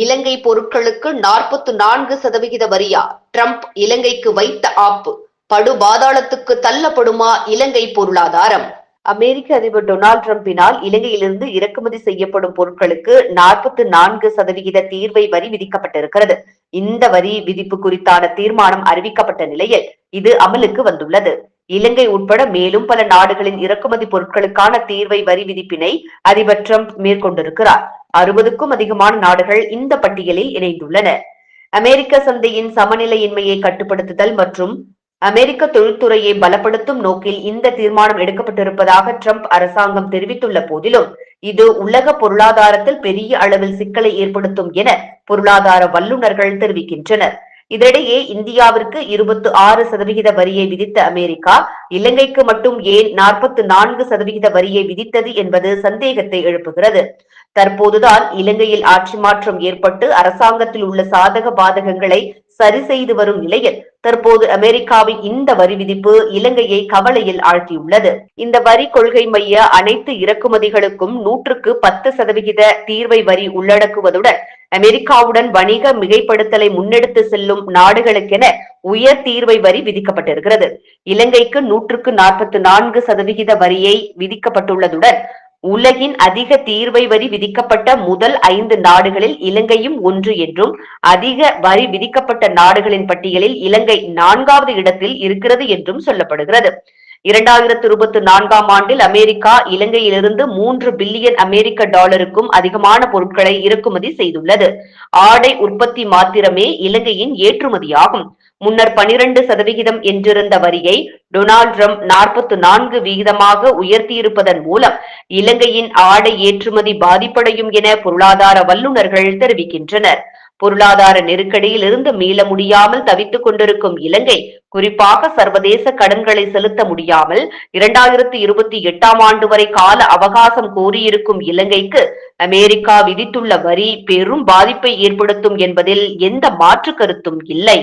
இலங்கை பொருட்களுக்கு நாற்பத்து நான்கு சதவிகித வரியா? ட்ரம்ப் இலங்கைக்கு வைத்த ஆப்பு படு பாதாளத்துக்கு தள்ளப்படுமா இலங்கை பொருளாதாரம்? அமெரிக்க அதிபர் டொனால்டு டிரம்பினால் இலங்கையிலிருந்து இறக்குமதி செய்யப்படும் பொருட்களுக்கு நாற்பத்தி நான்கு சதவிகித தீர்வை வரி விதிக்கப்பட்டிருக்கிறது. இந்த வரி விதிப்பு குறித்தான தீர்மானம் அறிவிக்கப்பட்ட நிலையில் இது அமலுக்கு வந்துள்ளது. இலங்கை உட்பட மேலும் பல நாடுகளின் இறக்குமதி பொருட்களுக்கான தீர்வை வரி விதிப்பினை அதிபர் டிரம்ப் மேற்கொண்டிருக்கிறார். அறுபதுக்கும் அதிகமான நாடுகள் இந்த பட்டியலில் இணைந்துள்ளன. அமெரிக்க சந்தையின் சமநிலையின்மையை கட்டுப்படுத்துதல் மற்றும் அமெரிக்க தொழில்துறையை பலப்படுத்தும் நோக்கில் இந்த தீர்மானம் எடுக்கப்பட்டிருப்பதாக ட்ரம்ப் அரசாங்கம் தெரிவித்துள்ள போதிலும் இது உலக பொருளாதாரத்தில் பெரிய அளவில் சிக்கலை ஏற்படுத்தும் என பொருளாதார வல்லுநர்கள் தெரிவிக்கின்றனர். இதனிடையே இந்தியாவிற்கு இருபத்தி ஆறு சதவிகித வரியை விதித்த அமெரிக்கா இலங்கைக்கு மட்டும் ஏன் நாற்பத்தி நான்கு சதவிகித வரியை விதித்தது என்பது சந்தேகத்தை எழுப்புகிறது. தற்போதுதான் இலங்கையில் ஆட்சி மாற்றம் ஏற்பட்டு அரசாங்கத்தில் உள்ள சாதக பாதகங்களை சரி செய்து வரும் நிலையில் தற்போது அமெரிக்காவின் இந்த வரி விதிப்பு இலங்கையை கவலையில் ஆழ்த்தியுள்ளது. இந்த வரி கொள்கை மைய அனைத்து இறக்குமதிகளுக்கும் நூற்றுக்கு பத்து சதவிகித தீர்வை வரி உள்ளடக்குவதுடன் அமெரிக்காவுடன் வணிக மிகைப்படுத்தலை முன்னெடுத்து செல்லும் நாடுகளுக்கென உயர் தீர்வை வரி விதிக்கப்பட்டிருக்கிறது. இலங்கைக்கு நூற்றுக்கு நாற்பத்தி நான்கு சதவிகித வரியை விதிக்கப்பட்டுள்ளதுடன் உலகின் அதிக தீர்வை வரி விதிக்கப்பட்ட முதல் ஐந்து நாடுகளில் இலங்கையும் ஒன்று என்றும் அதிக வரி விதிக்கப்பட்ட நாடுகளின் பட்டியலில் இலங்கை நான்காவது இடத்தில் இருக்கிறது என்றும் சொல்லப்படுகிறது. இரண்டாயிரத்தி இருபத்தி நான்காம் ஆண்டில் அமெரிக்கா இலங்கையிலிருந்து மூன்று பில்லியன் அமெரிக்க டாலருக்கும் அதிகமான பொருட்களை இறக்குமதி செய்துள்ளது. ஆடை உற்பத்தி மாத்திரமே இலங்கையின் ஏற்றுமதியாகும். முன்னர் பனிரெண்டு சதவிகிதம் என்றிருந்த வரியை டொனால்ட் ட்ரம்ப் நாற்பத்தி நான்கு விகிதமாக உயர்த்தியிருப்பதன் மூலம் இலங்கையின் ஆடை ஏற்றுமதி பாதிப்படையும் என பொருளாதார வல்லுநர்கள் தெரிவிக்கின்றனர். பொருளாதார நெருக்கடியில் இருந்து மீள முடியாமல் தவித்துக் கொண்டிருக்கும் இலங்கை குறிப்பாக சர்வதேச கடன்களை செலுத்த முடியாமல் இரண்டாயிரத்தி இருபத்தி எட்டாம் ஆண்டு வரை கால அவகாசம் கோரியிருக்கும் இலங்கைக்கு அமெரிக்கா விதித்துள்ள வரி பெரும் பாதிப்பை ஏற்படுத்தும் என்பதில் எந்த மாற்று கருத்தும் இல்லை.